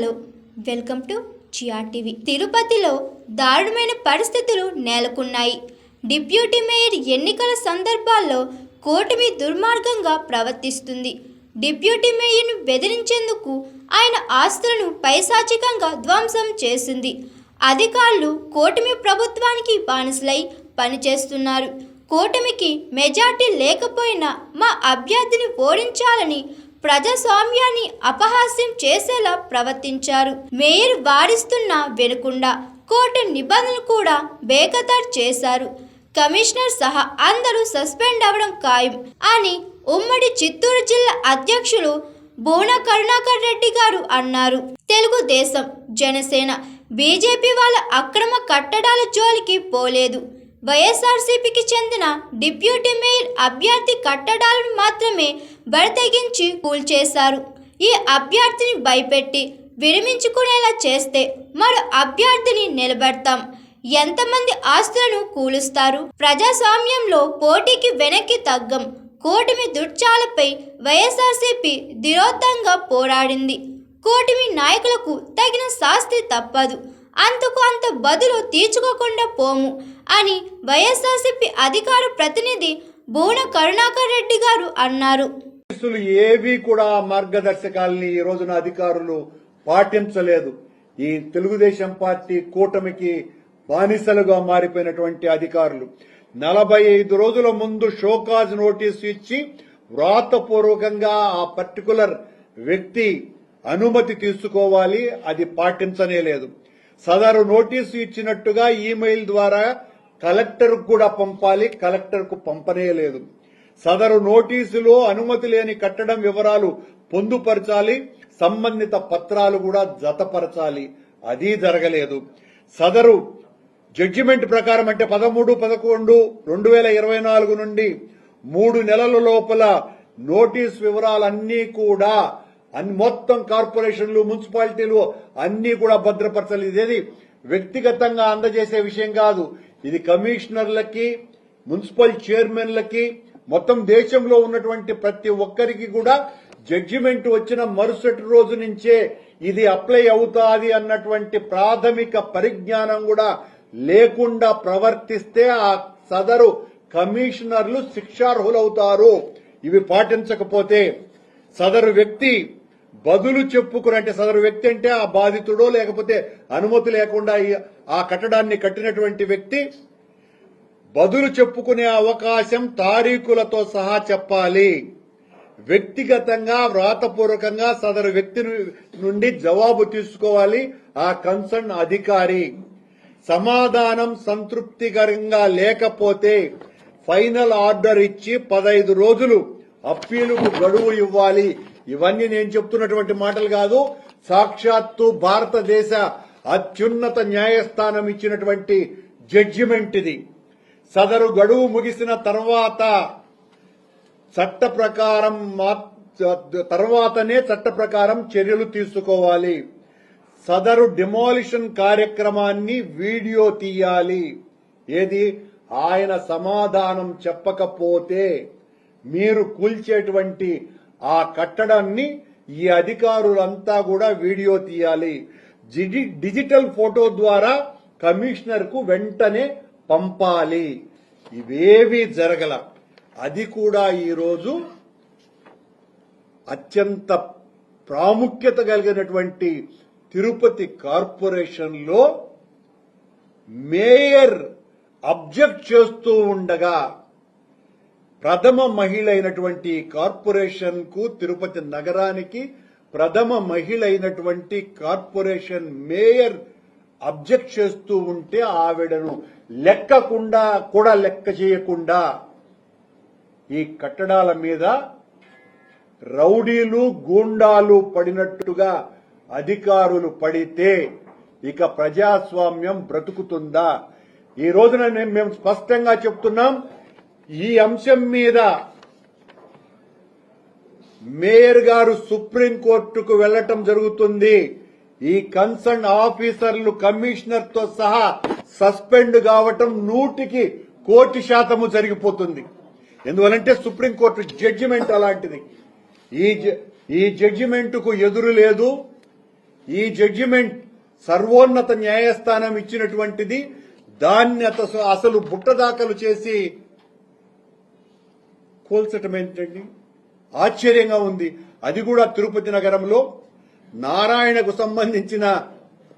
Hello welcome to GR TV. తిరుపతిలో దారుణమైన పరిస్థితులు నెలకొన్నాయి. డిప్యూటీ మేయర్ ఎన్నికల సందర్భాల్లో కూటమి దుర్మార్గంగా ప్రవర్తిస్తుంది. డిప్యూటీ మేయర్ను బెదిరించేందుకు ఆయన ఆస్తులను పైశాచికంగా ధ్వంసం చేసింది. అధికారులు కూటమి ప్రభుత్వానికి బానిసలై పనిచేస్తున్నారు. కూటమికి మెజార్టీ లేకపోయినా మా అభ్యర్థిని ఓడించాలని ప్రజాస్వామ్యాన్ని అపహాస్యం చేసేలా ప్రవర్తించారు. మేయర్ వారిస్తున్న వెనుకుండా కోర్టు నిబంధనలు కూడా బేఖతారు చేశారు. కమిషనర్ సహా అందరూ సస్పెండ్ అవ్వడం ఖాయం అని ఉమ్మడి చిత్తూరు జిల్లా అధ్యక్షులు బోన కరుణాకర్ రెడ్డి గారు అన్నారు. తెలుగుదేశం జనసేన బీజేపీ వాళ్ళ అక్రమ కట్టడాల జోలికి పోలేదు. వైఎస్ఆర్సీపీకి చెందిన డిప్యూటీ మేయర్ అభ్యర్థి కట్టడాలను మాత్రమే బరితెగించి కూల్చేశారు ఈ అభ్యర్థిని భయపెట్టి విరమించుకునేలా చేస్తే మరో అభ్యర్థిని నిలబెడతాం. ఎంతమంది ఆస్తులను కూలుస్తారు? ప్రజాస్వామ్యంలో పోటీకి వెనక్కి తగ్గం కూటమి దుర్చాలపై వైఎస్ఆర్సీపీ ధిరోత్తంగా పోరాడింది. కూటమి నాయకులకు తగిన శాస్తి తప్పదు. అంతకు అంత బదులు తీర్చుకోకుండా పోము అని వైఎస్ఆర్సీపీ అధికార ప్రతినిధి బోన కరుణాకర్ రెడ్డి గారు అన్నారు. ఏవి కూడా మార్గదర్శకాల్ని మార్గదర్శకాలని ఈ రోజున అధికారులు పాటించలేదు. ఈ తెలుగుదేశం పార్టీ కూటమికి బానిసలుగా మారిపోయినటువంటి అధికారులు నలభై ఐదు రోజుల ముందు షోకాజ్ నోటీసు ఇచ్చి వ్రాతపూర్వకంగా ఆ పర్టికులర్ వ్యక్తి అనుమతి తీసుకోవాలి అది పాటించనే లేదు. సదరు నోటీసు ఇచ్చినట్టుగా ఈమెయిల్ ద్వారా కలెక్టర్ కూడా పంపాలి కలెక్టర్కు పంపనే లేదు. సదరు నోటీసులో అనుమతి లేని కట్టడం వివరాలు పొందుపరచాలి సంబంధిత పత్రాలు కూడా జతపరచాలి. అది జరగలేదు. సదరు జడ్జిమెంట్ ప్రకారం అంటే పదమూడు పదకొండు రెండు వేల ఇరవై నాలుగు నుండి మూడు నెలల లోపల నోటీస్ వివరాలన్నీ కూడా అన్ని మొత్తం కార్పొరేషన్లు మున్సిపాలిటీలు అన్ని కూడా భద్రపరచలేదు. ఇది వ్యక్తిగతంగా అందజేసే విషయం కాదు. ఇది కమిషనర్లకి మున్సిపల్ చైర్మన్లకి మొత్తం దేశంలో ఉన్నటువంటి ప్రతి ఒక్కరికి కూడా జడ్జిమెంట్ వచ్చిన మరుసటి రోజు నుంచే ఇది అప్లై అవుతాది అన్నటువంటి ప్రాథమిక పరిజ్ఞానం కూడా లేకుండా ప్రవర్తిస్తే ఆ సదరు కమిషనర్లు శిక్షార్హులవుతారు. ఇవి పాటించకపోతే సదరు వ్యక్తి బదులు చెప్పుకుని అంటే సదరు వ్యక్తి అంటే ఆ బాధితుడో లేకపోతే అనుమతి లేకుండా ఆ కట్టడాన్ని కట్టినటువంటి వ్యక్తి బదులు చెప్పుకునే అవకాశం తారీఖులతో సహా చెప్పాలి. వ్యక్తిగతంగా వ్రాతపూర్వకంగా సదరు వ్యక్తి నుండి జవాబు తీసుకోవాలి. ఆ కన్సర్న్ అధికారి. సమాధానం సంతృప్తికరంగా లేకపోతే ఫైనల్ ఆర్డర్ ఇచ్చి పదైదు రోజులు అప్పీలుకు గడువు ఇవ్వాలి. ఇవన్నీ నేను చెప్తున్నటువంటి మాటలు కాదు సాక్షాత్తు భారతదేశ అత్యున్నత న్యాయస్థానం ఇచ్చినటువంటి జడ్జిమెంట్ ఇది. సదరు గడువు ముగిసిన తర్వాత చట్ట ప్రకారం మా- తర్వాతనే చట్ట ప్రకారం చర్యలు తీసుకోవాలి. సదరు డిమాలిషన్ కార్యక్రమాన్ని వీడియో తీయాలి. ఏది? ఆయన సమాధానం చెప్పకపోతే మీరు కూల్చేటువంటి ఆ కట్టడాన్ని ఈ అధికారులంతా కూడా వీడియో తీయాలి. జిడి- డిజిటల్ ఫోటో ద్వారా కమిషనర్కు వెంటనే పంపాలి. ఇవేవి జరగల. అది కూడా ఈరోజు అత్యంత ప్రాముఖ్యత కలిగినటువంటి తిరుపతి కార్పొరేషన్లో మేయర్ అబ్జెక్ట్ చేస్తూ ఉండగా ప్రథమ మహిళ అయినటువంటి కార్పొరేషన్కు తిరుపతి నగరానికి ప్రథమ మహిళ అయినటువంటి కార్పొరేషన్ మేయర్ అబ్జెక్ట్ చేస్తూ ఉంటే ఆవిడను లెక్కకుండా కూడా లెక్క చేయకుండా ఈ కట్టడాల మీద రౌడీలు గూండాలు పడినట్టుగా అధికారులు పడితే ఇక ప్రజాస్వామ్యం బ్రతుకుతుందా? ఈ రోజున మేము స్పష్టంగా చెప్తున్నాం ఈ అంశం మీద మేయర్ గారు సుప్రీంకోర్టుకు వెళ్ళటం జరుగుతుంది. ఈ కన్సర్న్ ఆఫీసర్లు కమిషనర్తో సహా సస్పెండ్ కావటం నూటికి కోటి శాతము జరిగిపోతుంది. ఎందువలంటే సుప్రీంకోర్టు జడ్జిమెంట్ అలాంటిది. ఈ జ- ఈ జడ్జిమెంట్కు ఎదురు లేదు. ఈ జడ్జిమెంట్ సర్వోన్నత న్యాయస్థానం ఇచ్చినటువంటిది. దాన్ని అసలు బుట్టదాఖలు చేసి కోల్చటం ఏంటండి ఆశ్చర్యంగా ఉంది. అది కూడా తిరుపతి నగరంలో నారాయణకు సంబంధించిన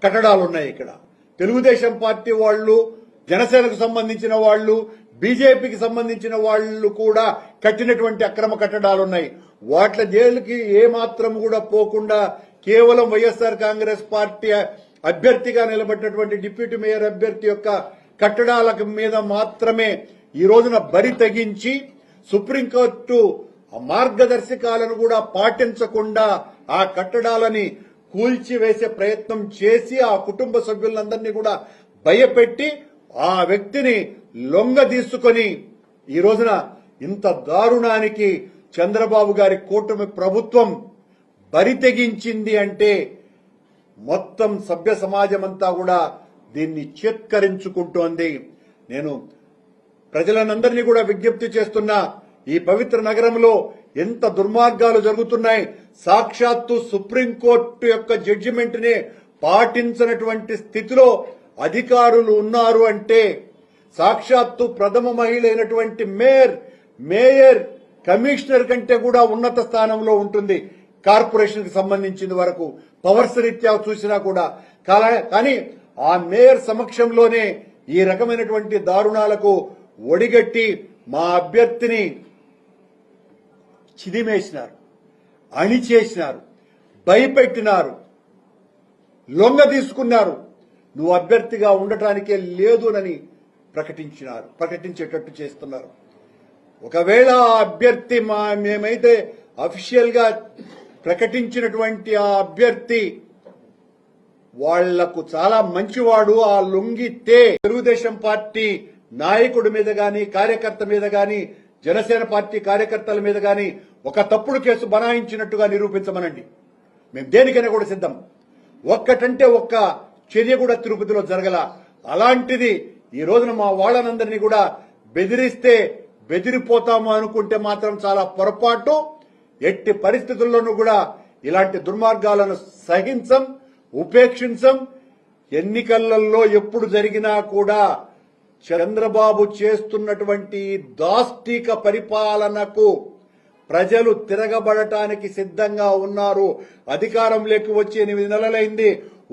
కట్టడాలు ఉన్నాయి ఇక్కడ. తెలుగుదేశం పార్టీ వాళ్ళు జనసేనకు సంబంధించిన వాళ్ళు బీజేపీకి సంబంధించిన వాళ్ళు కూడా కట్టినటువంటి అక్రమ కట్టడాలు ఉన్నాయి వాట్ల జైలుకి ఏమాత్రం కూడా పోకుండా కేవలం వైఎస్ఆర్ కాంగ్రెస్ పార్టీ అభ్యర్థిగా నిలబడినటువంటి డిప్యూటీ మేయర్ అభ్యర్థి యొక్క కట్టడాల మీద మాత్రమే ఈ రోజున బరి తగ్గించి సుప్రీంకోర్టు మార్గదర్శకాలను కూడా పాటించకుండా ఆ కట్టడాలని కూల్చివేసే ప్రయత్నం చేసి ఆ కుటుంబ సభ్యులందరినీ కూడా భయపెట్టి ఆ వ్యక్తిని లొంగ తీసుకొని ఈ రోజున ఇంత దారుణానికి చంద్రబాబు గారి కూటమి ప్రభుత్వం బరి తెగించింది అంటే మొత్తం సభ్య సమాజం అంతా కూడా దీన్ని చేత్కరించుకుంటోంది. నేను ప్రజలనందరినీ కూడా విజ్ఞప్తి చేస్తున్నా ఈ పవిత్ర నగరంలో ఎంత దుర్మార్గాలు జరుగుతున్నాయి. సాక్షాత్తు సుప్రీంకోర్టు యొక్క జడ్జిమెంట్ని పాటించినటువంటి స్థితిలో అధికారులు ఉన్నారు అంటే సాక్షాత్తు ప్రథమ మహిళ అయినటువంటి మేయర్ మేయర్ కమిషనర్ కంటే కూడా ఉన్నత స్థానంలో ఉంటుంది. కార్పొరేషన్కి సంబంధించిన వరకు పవర్స్ రీత్యా చూసినా కూడా. కాలా- కానీ ఆ మేయర్ సమక్షంలోనే ఈ రకమైనటువంటి దారుణాలకు ఒడిగట్టి మా అభ్యర్థిని చిదిమేసినారు అణిచేసినారు భయపెట్టినారు లొంగ తీసుకున్నారు. నువ్వు అభ్యర్థిగా ఉండటానికే లేదునని ప్రకటించినారు ప్రకటించేటట్టు చేస్తున్నారు. ఒకవేళ ఆ అభ్యర్థి మా మేమైతే అఫీషియల్గా ప్రకటించినటువంటి ఆ అభ్యర్థి వాళ్ళకు చాలా మంచివాడు ఆ లొంగితే తెలుగుదేశం పార్టీ నాయకుడి మీద గాని కార్యకర్త మీద గాని జనసేన పార్టీ కార్యకర్తల మీద గాని ఒక తప్పుడు కేసు బనాయించినట్టుగా నిరూపించమనండి. మేము దేనికైనా కూడా సిద్ధం. ఒక్కటంటే ఒక్క చర్య కూడా తిరుపతిలో జరగల. అలాంటిది ఈ రోజున మా వాళ్ళనందరినీ కూడా బెదిరిస్తే బెదిరిపోతాము అనుకుంటే మాత్రం చాలా పొరపాటు. ఎట్టి పరిస్థితుల్లోనూ కూడా ఇలాంటి దుర్మార్గాలను సహించం ఉపేక్షించం. ఎన్నికలలో ఎప్పుడు జరిగినా కూడా చంద్రబాబు చేస్తున్నటువంటి ఈ దాష్టిక పరిపాలనకు ప్రజలు తిరగబడటానికి సిద్ధంగా ఉన్నారు. అధికారంలోకి వచ్చి ఎనిమిది నెలలైంది.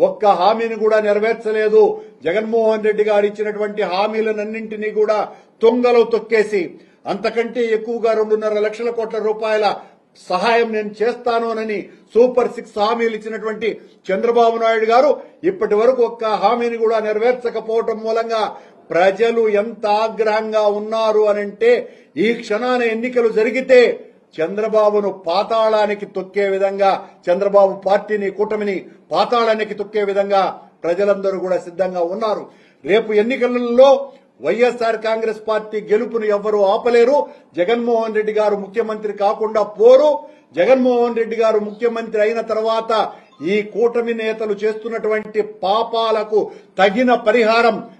ఒక్క హామీని కూడా నెరవేర్చలేదు. జగన్మోహన్ రెడ్డి గారు ఇచ్చినటువంటి హామీలనన్నింటినీ కూడా తొంగలో తొక్కేసి అంతకంటే ఎక్కువగా రెండున్నర లక్షల కోట్ల రూపాయల సహాయం నేను చేస్తానోనని సూపర్ సిక్స్ హామీలు ఇచ్చినటువంటి చంద్రబాబు నాయుడు గారు ఇప్పటి వరకు ఒక్క హామీని కూడా నెరవేర్చకపోవటం మూలంగా ప్రజలు ఎంత ఆగ్రహంగా ఉన్నారు అనంటే ఈ క్షణాన ఎన్నికలు జరిగితే చంద్రబాబును పాతాళానికి తొక్కే విధంగా చంద్రబాబు పార్టీని కూటమిని పాతాళానికి తొక్కే విధంగా ప్రజలందరూ కూడా సిద్ధంగా ఉన్నారు. రేపు ఎన్నికలలో వైఎస్ఆర్ కాంగ్రెస్ పార్టీ గెలుపును ఎవ్వరూ ఆపలేరు. జగన్మోహన్ రెడ్డి గారు ముఖ్యమంత్రి కాకుండా పోరు. జగన్మోహన్ రెడ్డి గారు ముఖ్యమంత్రి అయిన తర్వాత ఈ కూటమి నేతలు చేస్తున్నటువంటి పాపాలకు తగిన పరిహారం